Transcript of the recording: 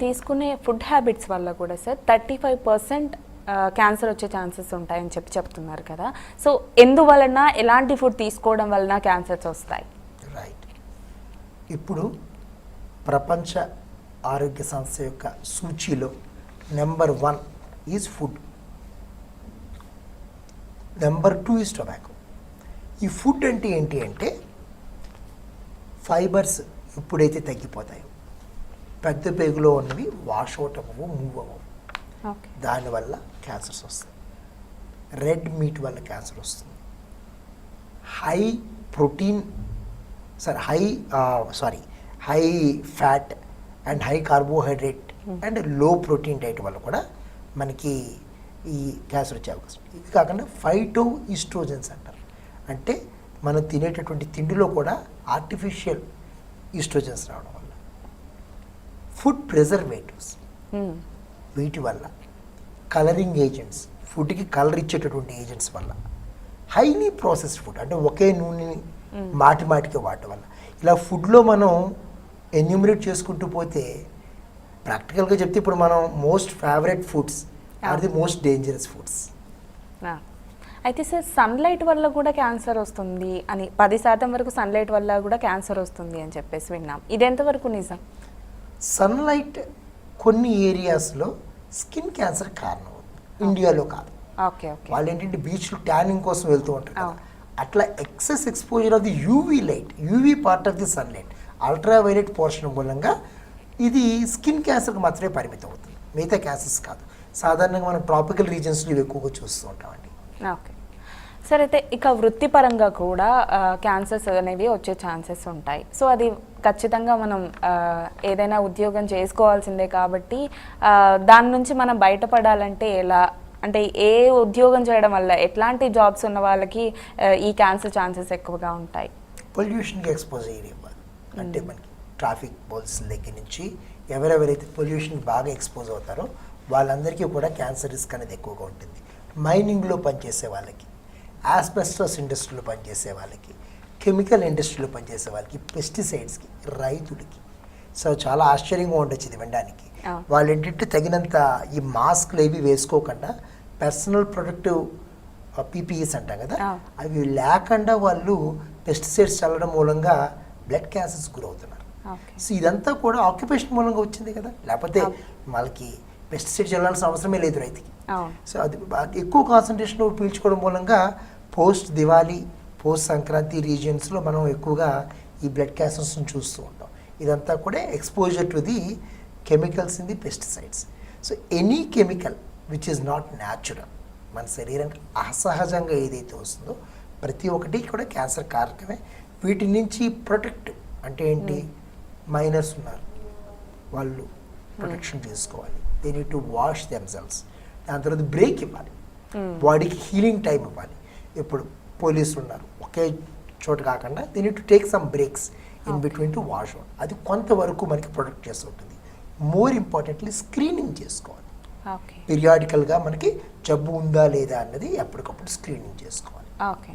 తీసుకునే food habits వల్ల కూడా sir thirty five percent cancer వచ్చే ఛాన్సెస్ ఉంటాయని చెప్పి చెప్తున్నారు కదా. సో ఎందువలన ఎలాంటి ఫుడ్ తీసుకోవడం వలన క్యాన్సర్స్ వస్తాయి? రైట్ ఇప్పుడు ప్రపంచ ఆరోగ్య సంస్థ యొక్క సూచీలో number one is food. Number two is tobacco. ఈ ఫుడ్ అంటే ఏంటి అంటే ఫైబర్స్ ఎప్పుడైతే తగ్గిపోతాయో. పెద్ద పేగులో ఉన్నవి వాష్ అవుట్ అవ్వవు మూవ్ అవ్వవు దానివల్ల క్యాన్సర్స్ వస్తాయి. రెడ్ మీట్ వల్ల క్యాన్సర్ వస్తుంది. High protein sir high sorry high fat and high carbohydrate అండ్లో protein diet వల్ల కూడా మనకి ఈ క్యాన్సర్ వచ్చే అవకాశం. ఇది కాకుండా ఫైటో ఈస్ట్రోజన్స్ అంటారు అంటే మనం తినేటటువంటి తిండిలో కూడా ఆర్టిఫిషియల్ ఈస్ట్రోజన్స్ రావడం ఫుడ్ ప్రిజర్వేటివ్స్. వీటి వల్ల. కలరింగ్ ఏజెంట్స్ ఫుడ్కి కలర్ ఇచ్చేటటువంటి ఏజెంట్స్ వల్ల. హైలీ ప్రాసెస్డ్ ఫుడ్ అంటే ఒకే నూనెని మాటి మాటికి వాడటం వల్ల. ఇలా ఫుడ్లో మనం ఎన్యూమినేట్ చేసుకుంటూ పోతే ప్రాక్టికల్గా చెప్తే ఇప్పుడు మనం most favourite foods are the most dangerous foods. అయితే సార్ సన్లైట్ వల్ల కూడా క్యాన్సర్ వస్తుంది అని పది శాతం వరకు సన్లైట్ వల్ల కూడా క్యాన్సర్ వస్తుంది అని చెప్పేసి విన్నాం. ఇది ఎంతవరకు నిజం? సన్లైట్ కొన్ని ఏరియాస్లో స్కిన్ క్యాన్సర్ కారణం. అవుతుంది ఇండియాలో కాదు. వాళ్ళు ఏంటంటే బీచ్లు ట్యానింగ్ కోసం వెళ్తూ ఉంటారు. అట్లా excess exposure of the UV light UV part of the sunlight ultraviolet portion మూలంగా ఇది స్కిన్ క్యాన్సర్కి మాత్రమే పరిమితం అవుతుంది మిగతా క్యాన్సర్స్ కాదు. సాధారణంగా మనం ట్రాపికల్ రీజన్స్లో ఇవి ఎక్కువగా చూస్తూ ఉంటామండి. ఓకే. సరే అయితే ఇక వృత్తిపరంగా కూడా క్యాన్సర్స్ అనేవి వచ్చే ఛాన్సెస్ ఉంటాయి. సో అది ఖచ్చితంగా మనం ఏదైనా ఉద్యోగం చేసుకోవాల్సిందే కాబట్టి దాని నుంచి మనం బయటపడాలంటే ఎలా? అంటే ఏ ఉద్యోగం చేయడం వల్ల ఎట్లాంటి జాబ్స్ ఉన్న వాళ్ళకి ఈ క్యాన్సర్ ఛాన్సెస్ ఎక్కువగా ఉంటాయి? పొల్యూషన్కి ఎక్స్పోజ్ అయ్యేవారు అంటే మనకి ట్రాఫిక్ పోల్స్ దగ్గర నుంచి ఎవరెవరైతే పొల్యూషన్ బాగా ఎక్స్పోజ్ అవుతారో వాళ్ళందరికీ కూడా క్యాన్సర్ రిస్క్ అనేది ఎక్కువగా ఉంటుంది. మైనింగ్లో పనిచేసే వాళ్ళకి. ఆస్బెస్టస్ ఇండస్ట్రీలో పనిచేసే వాళ్ళకి కెమికల్ ఇండస్ట్రీలో పనిచేసే వాళ్ళకి పెస్టిసైడ్స్కి రైతులకి సో చాలా ఆశ్చర్యంగా ఉండొచ్చు ఇది వినడానికి. వాళ్ళు ఏంటంటే తగినంత ఈ మాస్క్లు ఏవి వేసుకోకుండా పర్సనల్ ప్రొడక్టివ్ పీపీఈస్ అంటాం కదా. అవి లేకుండా వాళ్ళు పెస్టిసైడ్స్ చల్లడం మూలంగా బ్లడ్ క్యాన్సర్స్ గురవుతున్నారు సో ఇదంతా కూడా ఆక్యుపేషన్ మూలంగా వచ్చింది కదా లేకపోతే. వాళ్ళకి పెస్టిసైడ్ చల్లాల్సిన అవసరమే లేదు రైతుకి. సో అది ఎక్కువ కాన్సన్ట్రేషన్ పీల్చుకోవడం మూలంగా పోస్ట్ దివాళీ పోస్ట్ సంక్రాంతి రీజియన్స్లో మనం ఎక్కువగా ఈ బ్లడ్ క్యాన్సర్స్ని చూస్తూ ఉంటాం. ఇదంతా కూడా exposure to the chemicals in the pesticides so any chemical which is not natural మన శరీరానికి అసహజంగా ఏదైతే వస్తుందో ప్రతి ఒక్కటి కూడా క్యాన్సర్ కారకమే. వీటి నుంచి ప్రొటెక్ట్ అంటే ఏంటి? మైనర్స్ ఉన్నారు. వాళ్ళు ప్రొటెక్షన్ చేసుకోవాలి. They need to wash themselves దాని తర్వాత బ్రేక్ ఇవ్వాలి. బాడీకి హీలింగ్ టైం ఇవ్వాలి. ఇప్పుడు పోలీసులు ఉన్నారు. ఒకే చోట కాకుండా they need to take some breaks in between to wash out అది కొంతవరకు మనకి ప్రొటెక్ట్ చేస్తుంటుంది మోర్ ఇంపార్టెంట్లీ స్క్రీనింగ్ చేసుకోవాలి. పీరియాడికల్గా మనకి జబ్బు ఉందా లేదా అన్నది ఎప్పటికప్పుడు స్క్రీనింగ్ చేసుకోవాలి. ఓకే